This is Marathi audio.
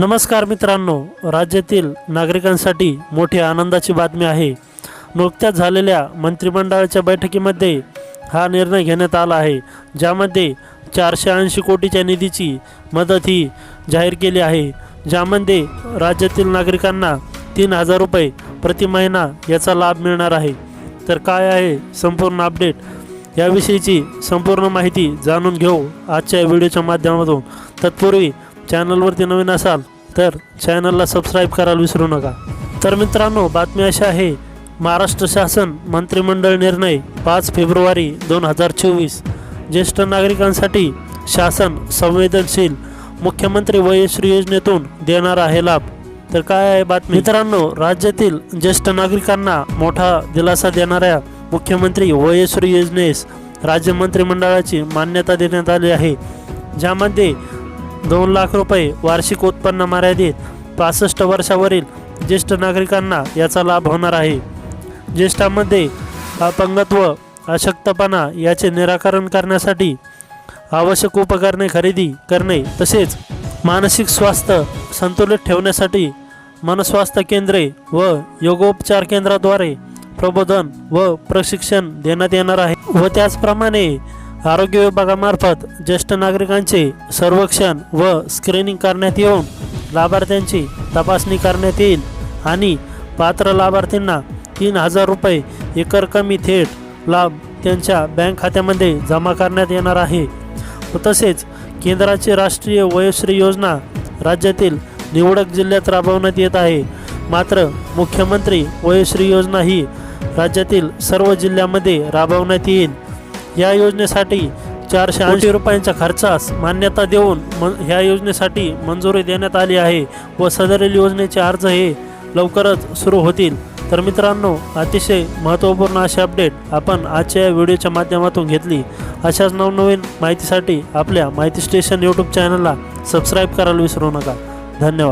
नमस्कार मित्रांनो राज्यातील नागरिकांसाठी मोठी आनंदाची बातमी आहे. नुकत्याच झालेल्या मंत्रिमंडळाच्या बैठकीमध्ये हा निर्णय घेण्यात आला आहे ज्यामध्ये चारशे ऐंशी कोटीच्या निधीची मदत ही जाहीर केली आहे. ज्यामध्ये राज्यातील नागरिकांना तीन हजार रुपये प्रति महिना याचा लाभ मिळणार आहे. तर काय आहे संपूर्ण अपडेट? याविषयीची संपूर्ण माहिती जाणून घेऊ आजच्या व्हिडिओच्या माध्यमातून. तत्पूर्वी चॅनलवरती नवीन असाल तर चॅनलला सबस्क्राईब करायला विसरू नका. तर मित्रांनो बातमी अशी आहे महाराष्ट्र शासन मंत्रिमंडळ निर्णय पाच फेब्रुवारी दोन हजार चोवीस. ज्येष्ठ नागरिकांसाठी शासन संवेदनशील मुख्यमंत्री वयश्री योजनेतून देणार आहे लाभ. तर काय आहे बातमी? मित्रांनो राज्यातील ज्येष्ठ नागरिकांना मोठा दिलासा देणाऱ्या मुख्यमंत्री वयश्री योजनेस राज्य मंत्रिमंडळाची मान्यता देण्यात आली आहे. ज्यामध्ये दोन लाख रुपये वार्षिक उत्पन्न मर्यादित पासष्ट वर्षावरील ज्येष्ठ नागरिकांना याचा लाभ होणार आहे. ज्येष्ठांमध्ये अपंगत्व अशक्तपणा याचे निराकरण करण्यासाठी आवश्यक उपकरणे खरेदी करणे तसेच मानसिक स्वास्थ्य संतुलित ठेवण्यासाठी मनस्वास्थ्य केंद्रे व योगोपचार केंद्राद्वारे प्रबोधन व प्रशिक्षण देण्यात येणार आहे व त्याचप्रमाणे आरोग्य विभागामार्फत ज्येष्ठ नागरिकांचे सर्वेक्षण व स्क्रीनिंग करण्यात येऊन लाभार्थ्यांची तपासणी करण्यात येईल आणि पात्र लाभार्थींना तीन हजार रुपये एकर कमी थेट लाभ त्यांच्या बँक खात्यामध्ये जमा करण्यात येणार आहे. तसेच केंद्राची राष्ट्रीय वयोश्री योजना राज्यातील निवडक जिल्ह्यात राबवण्यात येत आहे. मात्र मुख्यमंत्री वयोश्री योजना ही राज्यातील सर्व जिल्ह्यामध्ये राबवण्यात येईल. या योजनेसाठी चारशे ऐंशी रुपयांच्या खर्चास मान्यता देऊन म ह्या योजनेसाठी मंजुरी देण्यात आली आहे व सदरील योजनेचे अर्ज हे लवकरच सुरू होतील. तर मित्रांनो अतिशय महत्त्वपूर्ण अशी अपडेट आपण आजच्या या व्हिडिओच्या माध्यमातून घेतली. अशाच नवनवीन माहितीसाठी आपल्या माहिती स्टेशन यूट्यूब चॅनलला सबस्क्राईब करायला विसरू नका. धन्यवाद.